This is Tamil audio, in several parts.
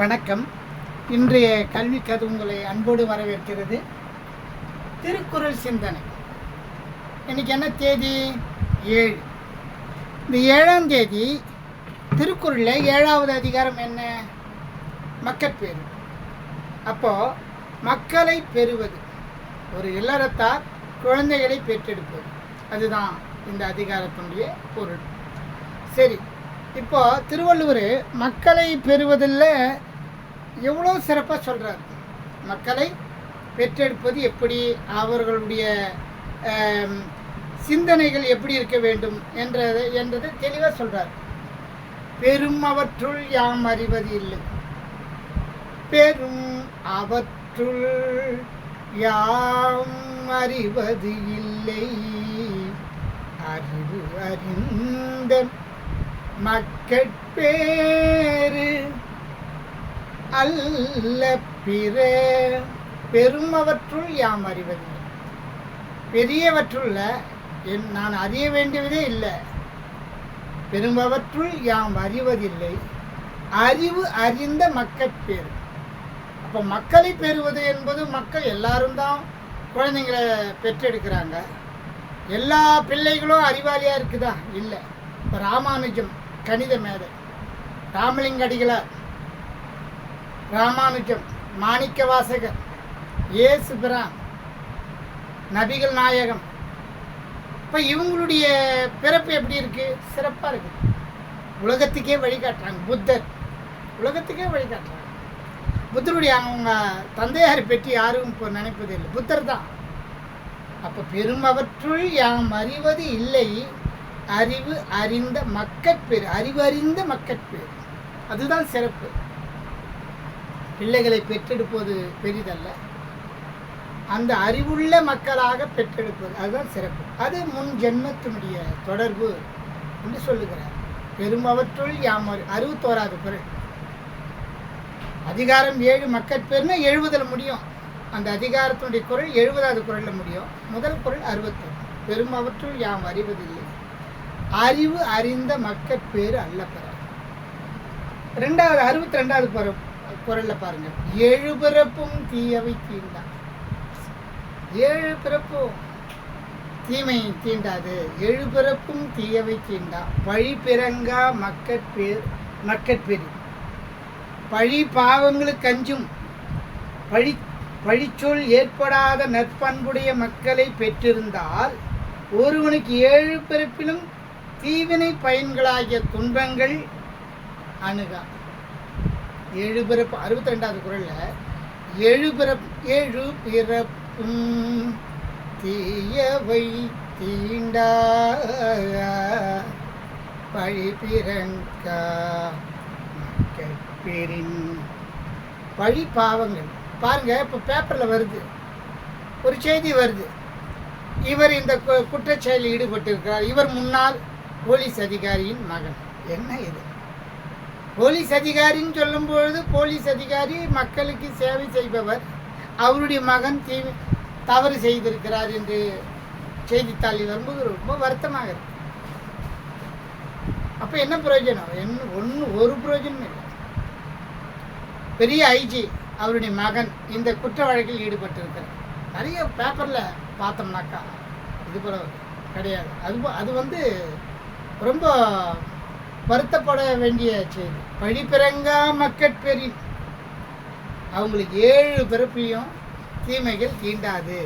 வணக்கம். இன்றைய கல்வி கது உங்களை அன்போடு வரவேற்கிறது. திருக்குறள் சிந்தனை. இன்னைக்கு என்ன தேதி? ஏழு. இந்த ஏழாம் தேதி திருக்குறளில் ஏழாவது அதிகாரம் என்ன? மக்கட்பேறு அப்போது மக்களை பெறுவது. ஒரு இல்லறத்தார் குழந்தைகளை பெற்றெடுப்பது. அதுதான் இந்த அதிகாரத்தினுடைய பொருள். சரி இப்போ திருவள்ளுவர் மக்களை பெறுவதில் எவ்வளோ சிறப்பாக சொல்கிறார் மக்களை பெற்றெடுப்பது எப்படி? அவர்களுடைய சிந்தனைகள் எப்படி இருக்க வேண்டும் என்றதை என்றதை தெளிவாக சொல்கிறார் பெரும் அவற்றுள் யாம் அறிவது இல்லை. பெரும் அவற்றுள் யாம் அறிவது இல்லை. அறிவு அறிந்த மக்கட்பேறு அல்ல பிற. பெருமவற்றுள் யாம் அறிவதில்லை. பெரியவற்றுள்ள என் நான் அறிய வேண்டியதே இல்லை. பெரும்பவற்றுள் யாம் அறிவதில்லை. அறிவு அறிந்த மக்கள் பேர். அப்போ மக்களை பெறுவது என்பது மக்கள் எல்லாரும் தான் குழந்தைங்களை பெற்றெடுக்கிறாங்க. எல்லா பிள்ளைகளும் அறிவாளியாக இருக்குதா? இல்லை. இப்போ ராமானுஜம் கணித மேதை. ராமலிங்க ராமானுஜம் மாணிக்க வாசகர் ஏசு பிரான் நபிகள் நாயகம். இப்போ இவங்களுடைய பிறப்பு எப்படி இருக்கு? சிறப்பாக இருக்கு. உலகத்துக்கே வழிகாட்டுறாங்க. புத்தர். உலகத்துக்கே வழிகாட்டுறாங்க. புத்தருடைய அவங்க தந்தையார் பற்றி யாரும் இப்போ நினைப்பதில்லை புத்தர் தான். அப்போ பெருமவற்றுள் யாம் அறிவது இல்லை. அறிவு அறிந்த மக்கட்பேர் அறிவறிந்த மக்கட்பேர் அதுதான் சிறப்பு. பிள்ளைகளை பெற்றெடுப்பது பெரிதல்ல. அந்த அறிவுள்ள மக்களாக பெற்றெடுப்பது அதுதான் சிறப்பு. அது முன் ஜென்மத்தினுடைய தொடர்பு என்று சொல்லுகிறார். பெருமவற்றுள் யாம் அறிவு அறுபத்தோராது குரல் அதிகாரம் ஏழு மக்கட்பேர்னா எழுபதில் முடியும். அந்த அதிகாரத்தினுடைய குரல் எழுபதாவது குரலில் முடியும். முதல் குரல் அறுபத்தொன்று பெருமவற்றுள் யாம் அறிவதில்லை. அறிவு அறிந்த மக்கட்பேறு அல்ல பெற ரெண்டாவது அறுபத்தி ரெண்டாவது பருவம் குரல்ல பாருங்க. ஏழு பிறப்பும் தீயவை தீண்டா. ஏழு பிறப்பும் தீமை தீண்டாது. ஏழு பிறப்பும் தீயவை தீண்டா. பழி பிறங்கா மக்கட்பேர் மக்கட்பேறு பழி பாவங்களுக்கு அஞ்சும். பழி பழிச்சொல் ஏற்படாத நற்பண்புடைய மக்களை பெற்றிருந்தால் ஒருவனுக்கு ஏழு பிறப்பிலும் தீவினை பயன்களாகிய துன்பங்கள் அணுகா. ஏழு பிறப்பு அறுபத்தி ரெண்டாவது குரலில் ஏழு பிறப்பு ஏழு பிறப்பும் தீயவை தீண்டா பழி பிறங்கா பெரின் பழி பாவங்கள். பாருங்க இப்போ பேப்பரில் வருது. ஒரு செய்தி வருது. இவர் இந்த கு- ஈடுபட்டிருக்கிறார். இவர் முன்னாள் போலீஸ் அதிகாரியின் மகன். என்ன இது? போலீஸ் அதிகாரின்னு சொல்லும்பொழுது போலீஸ் அதிகாரி மக்களுக்கு சேவை செய்பவர். அவருடைய மகன் தீ தவறு செய்திருக்கிறார் என்று செய்தித்தாளில் வரும்போது ரொம்ப வருத்தமாக இருக்கு. அப்போ என்ன பிரயோஜனம்? என்ன ஒன்று ஒரு பிரயோஜனம் இல்லை. பெரிய ஐஜி அவருடைய மகன் இந்த குற்ற வழக்கில் ஈடுபட்டிருக்கிறார். நிறைய பேப்பரில் பார்த்தோம்னாக்கா இது போல கிடையாது. அது அது வந்து ரொம்ப வருத்தப்பட வேண்டிய செய்தி. பழிப்பிறங்கா மக்கட்பெரி அவங்களுக்கு ஏழு பிறப்பையும் தீமைகள் தீண்டாது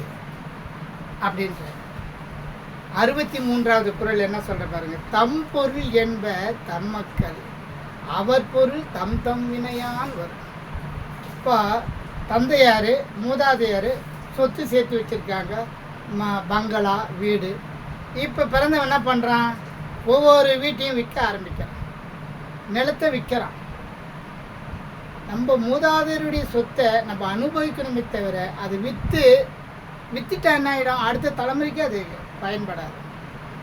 அப்படின்ற அறுபத்தி மூன்றாவது குரல் என்ன சொல்ற பாருங்க. தம் பொருள் என்ப தம் மக்கள். அவர் பொருள் தம் தம் வினையான் வரும். இப்போ தந்தையார் மூதாதையார் சொத்து சேர்த்து வச்சுருக்காங்க. ம பங்களா வீடு. இப்போ பிறந்தவன் என்ன பண்ணுறான் ஒவ்வொரு வீட்டையும் விற்க ஆரம்பிக்கிறான். நிலத்தை விற்கிறான். நம்ம மூதாதையருடைய சொத்தை நம்ம அனுபவிக்கணுமே தவிர அது விற்று விற்றுட்டா என்ன ஆகிடும் அடுத்த தலைமுறைக்கு அது பயன்படாது.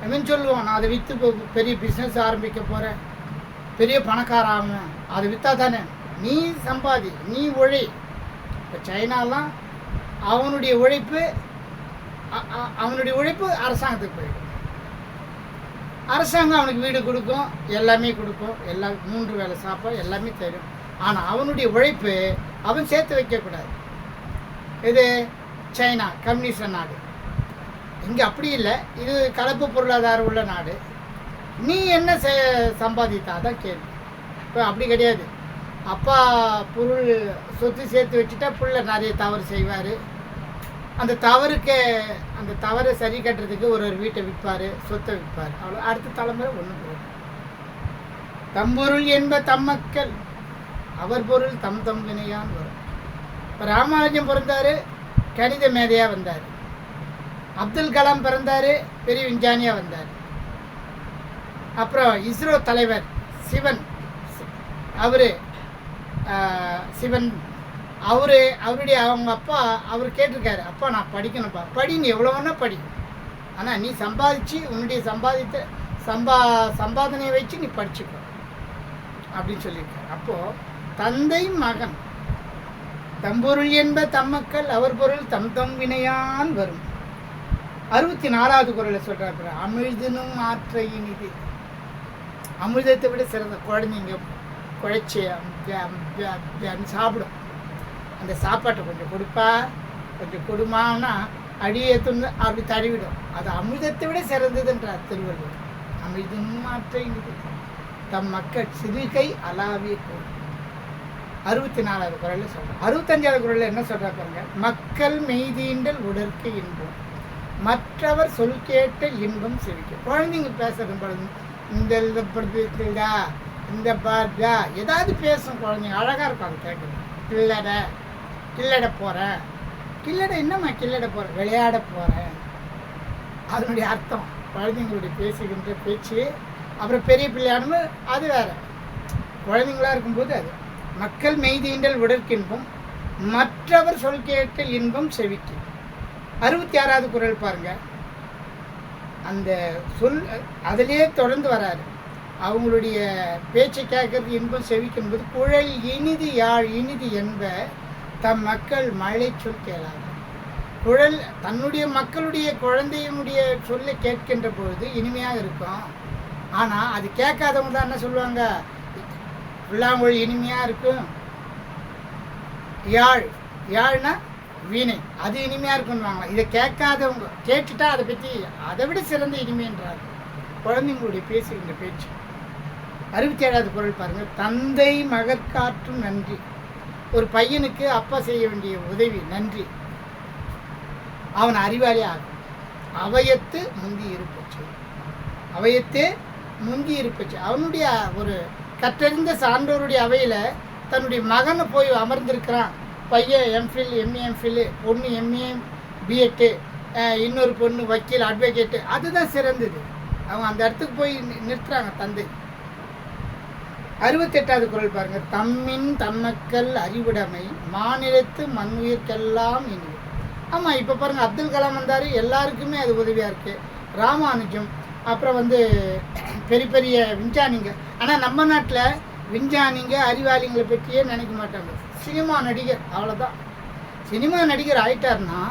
அவன் சொல்லுவோம் நான் அதை விற்று பெரிய பிஸ்னஸ் ஆரம்பிக்க போகிறேன் பெரிய பணக்கார ஆகணும். அதை விற்றா தானே? நீ சம்பாதி நீ உழை. இப்போ சைனாலாம் அவனுடைய உழைப்பு அவனுடைய உழைப்பு அரசாங்கத்துக்கு போயிடும் அரசாங்கம் அவனுக்கு வீடு கொடுக்கும் எல்லாமே கொடுக்கும் எல்லா மூன்று வேளை சாப்பாடு எல்லாமே தரும். ஆனால் அவனுடைய உழைப்பு அவன் சேர்த்து வைக்கக்கூடாது. இது சைனா கம்யூனிஸ்ட நாடு. இங்கே அப்படி இல்லை. இது கலப்பு பொருளாதாரம் உள்ள நாடு. நீ என்ன செ சம்பாதித்தா? தான் கேள்வி. இப்போ அப்படி கிடையாது. அப்பா பொருள் சொத்து சேர்த்து வச்சுட்டா பிள்ளை நிறைய தவறு செய்வார். அந்த தவறுக்கு அந்த தவறை சரி கட்டுறதுக்கு ஒரு ஒரு வீட்டை விற்பார் சொத்தை விற்பார். அவ்வளோ அடுத்த தலைமுறை ஒன்றும் போகும் தம்பொருள் என்ப தம்மக்கள் அவர் பொருள் தம் தம் வினையான் வரும். இப்போ ராமானுஜம் பிறந்தார் கணித மேதையாக வந்தார். அப்துல் கலாம் பிறந்தார் பெரிய விஞ்ஞானியாக வந்தார். அப்புறம் இஸ்ரோ தலைவர் சிவன் அவர் சிவன் அவரு அவருடைய அவங்க அப்பா அவர் கேட்டிருக்காரு அப்பா நான் படிக்கணும்ப்பா. படி நீ எவ்வளோ வேணால் படி. ஆனால் நீ சம்பாதிச்சு உன்னுடைய சம்பாதித்த சம்பா சம்பாதனையை வச்சு நீ படிச்சுக்கோ. அப்படின்னு சொல்லியிருக்காரு. அப்போது தந்தை மகன் தம்பொருள் என்ப தம்மக்கள் அவர் பொருள் தம் தம் வினையான் வரும். அறுபத்தி நாலாவது குரலில் சொல்கிறாரு அமிழ்தினும் ஆற்றை இனிது. அமிழ்தத்தை விட சிறந்த குழந்தைங்க குழைச்சி சாப்பிடும். அந்த சாப்பாட்டை கொஞ்சம் கொடுப்பா கொஞ்சம் கொடுமான்னா அடியே துண்டு அப்படி தழுவிடும் அது அமிர்தத்தை விட சிறந்ததுன்றார் திருவள்ளுவர். அமிர்தம் மாற்றங்குது தம் மக்கள் சிறுகை அலாவிய போல் அறுபத்தி நாலாவது குரலில் சொல்கிறேன் அறுபத்தஞ்சாவது குரலில் என்ன சொல்கிறா பாருங்க. மக்கள் மெய்தீண்டல் உடற்கு இன்பம். மற்றவர் சொல் கேட்ட இன்பம் சிரிக்கும் குழந்தைங்க பேசுகிற பொழுது இந்த இந்த படுத்துடா இந்த பாட்டா ஏதாவது பேசும் குழந்தைங்க. அழகாக இருக்கும் அது கேட்குறது கில்லட போகிறேன் கில்லட என்னம்மா கில்லட போகிறேன் விளையாட போகிறேன் அதனுடைய அர்த்தம். குழந்தைங்களுடைய பேசுகின்ற பேச்சு அப்புறம் பெரிய பிள்ளையானு அது வேறு. குழந்தைங்களா இருக்கும்போது அது. மக்கள் மெய்தீண்டல் உடற்கின்பம் மற்றவர் சொல் கேட்டு இன்பம் செவிக்கு. அறுபத்தி ஆறாவது குரல் பாருங்க. அந்த சொல் அதிலே தொடர்ந்து வராரு அவங்களுடைய பேச்சை கேட்கறது இன்பம் செவிக்கும்போது குழல் இனிது யாழ் இனிது என்ப தம் மக்கள் மழை சொல் கேளாது. குழல் தன்னுடைய மக்களுடைய குழந்தையினுடைய சொல்லை கேட்கின்ற பொழுது இனிமையாக இருக்கும். ஆனால் அது கேட்காதவங்க தான் என்ன சொல்லுவாங்க? புல்லாங்குழல் இனிமையாக இருக்கும். யாழ் யாழ்னா வீணை அது இனிமையாக இருக்குன்னுவாங்க இதை கேட்காதவங்க கேட்டுட்டா அதை பற்றி அதை விட சிறந்த இனிமைன்றார் குழந்தைங்களுடைய பேசுகின்ற பேச்சு. அறுபத்தி ஏழாவது குரல் பாருங்கள் தந்தை மகற்காற்றும் நன்றி. ஒரு பையனுக்கு அப்பா செய்ய வேண்டிய உதவி நன்றி. அவன் அறிவாளி ஆகும் அவயத்து முந்தி இருப்பச்சு அவயத்தே முந்தி இருப்பச்சு அவனுடைய ஒரு கற்றறிந்த சான்றோருடைய அவையில் தன்னுடைய மகனை போய் அமர்ந்திருக்கிறான். பையன் எம்ஃபில் எம்ஏ எம்ஃபில் பொண்ணு எம்ஏ பிஎட்டு இன்னொரு பொண்ணு வக்கீல் அட்வொகேட்டு அதுதான் சிறந்தது. அவங்க அந்த இடத்துக்கு போய் நி- நிறுத்துறாங்க தந்தை. அறுபத்தெட்டாவது குரல் பாருங்க. தம்மின் தன்னக்கல் அறிவுடைமை மாநிலத்து மண்ணுயிர்க்கெல்லாம் இனிது ஆமாம் இப்போ பாருங்கள் அப்துல் கலாம் வந்தார் எல்லாருக்குமே அது உதவியாக இருக்குது ராமானுஜம் அப்புறம் வந்து பெரிய பெரிய விஞ்ஞானிங்க. ஆனால் நம்ம நாட்டில் விஞ்ஞானிங்க அறிவாளிங்களை பற்றியே நினைக்க மாட்டாங்க. சினிமா நடிகர் அவ்வளோதான் சினிமா நடிகர் ஆயிட்டாருன்னா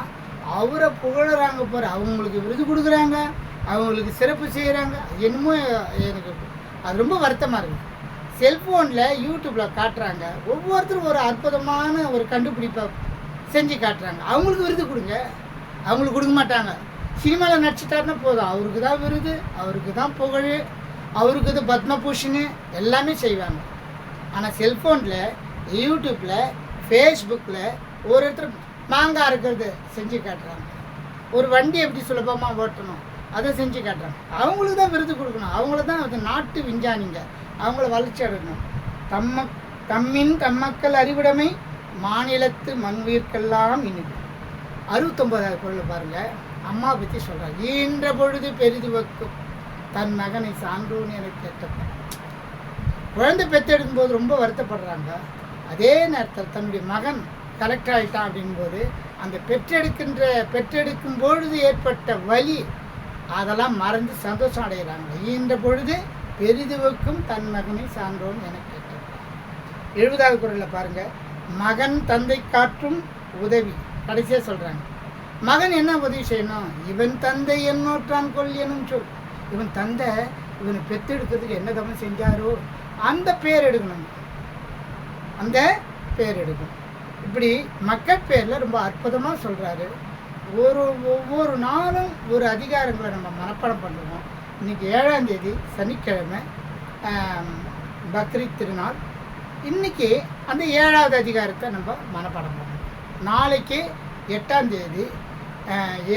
அவரை புகழறாங்க போகிற அவங்களுக்கு விருது கொடுக்குறாங்க அவங்களுக்கு சிறப்பு செய்கிறாங்க என்னமோ எனக்கு அது ரொம்ப வருத்தமாக இருக்குது செல்ஃபோனில் யூடியூப்பில் காட்டுறாங்க. ஒவ்வொருத்தரும் ஒரு அற்புதமான ஒரு கண்டுபிடிப்பை செஞ்சு காட்டுறாங்க. அவங்களுக்கு விருது கொடுங்க. அவங்களுக்கு கொடுக்க மாட்டாங்க. சினிமாவில் நடிச்சிட்டாருன்னா போதும். அவருக்கு தான் விருது அவருக்கு தான் புகழ் அவருக்கு இது பத்மபூஷணு எல்லாமே செய்வாங்க. ஆனால் செல்ஃபோனில் யூடியூப்பில் ஃபேஸ்புக்கில் ஒரு ஒருத்தர் மாங்காய் இருக்கிறது செஞ்சு காட்டுறாங்க. ஒரு வண்டி எப்படி சுலபமாக ஓட்டணும் அதை செஞ்சு காட்டுறாங்க. அவங்களுக்கு தான் விருது கொடுக்கணும். அவங்கள தான் அது நாட்டு விஞ்ஞானிங்க. அவங்கள வளர்ச்சி அடையணும். தம்ம தம்மின் தம்மக்கள் அறிவுடைமை மாநிலத்து மண்வீர்க்கெல்லாம் இனிது. அறுபத்தொம்போதாவது குரலில் பாருங்கள் அம்மா பற்றி சொல்கிறார் ஈன்ற பொழுது பெரிது வைக்கும். தன் மகனை சான்றோன்னு எனக்கு கேட்டப்ப குழந்தை பெற்றெடுக்கும் போது ரொம்ப வருத்தப்படுறாங்க. அதே நேரத்தில் தன்னுடைய மகன் கலெக்டர் ஆகிட்டான் அப்படிங்கும்போது அந்த பெற்றெடுக்கின்ற பெற்றெடுக்கும் பொழுது ஏற்பட்ட வலி அதெல்லாம் மறந்து சந்தோஷம் அடைகிறாங்க ஈன்ற பொழுது பெரிதுவுக்கும் தன் மகனை சான்றோன் என கேட்டார் எழுபதாவது குரலில் பாருங்க. மகன் தந்தை காற்றும் உதவி. கடைசியாக சொல்கிறாங்க மகன் என்ன உதவி செய்யணும்? இவன் தந்தை என்னோற்றான் கொள் எனும் சொல். இவன் தந்தை இவனை பெத்தெடுக்கிறதுக்கு என்ன தவம் செஞ்சாரோ அந்த பேர் எடுக்கணும். அந்த பேர் எடுக்கும் இப்படி மக்கள் பேரில் ரொம்ப அற்புதமாக சொல்கிறாரு ஒரு ஒவ்வொரு நாளும் ஒரு அதிகாரங்களை நம்ம மனப்பாடம் பண்ணுவோம். இன்றைக்கி ஏழாம் தேதி சனிக்கிழமை பக்ரீத் திருநாள். இன்றைக்கி அந்த ஏழாவது அதிகாரத்தை நம்ம மனப்பாடம் பண்ணணும். நாளைக்கு எட்டாம் தேதி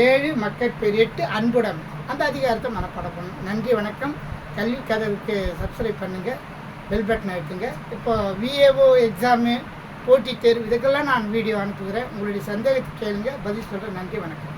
ஏழு மக்கள் பேர் அன்புடன் அந்த அதிகாரத்தை மனப்பாடம் பண்ணணும். நன்றி வணக்கம். கல்வி கதவுக்கு சப்ஸ்கிரைப் பண்ணுங்கள் பெல் பட்டன் அழுத்துங்க. இப்போ விஏஓ எக்ஸாமு போட்டித் தேர்வு இதுக்கெல்லாம் நான் வீடியோ அனுப்புகிறேன். உங்களுடைய சந்தேகத்தை கேளுங்க பதில் சொல்கிறேன் நன்றி வணக்கம்.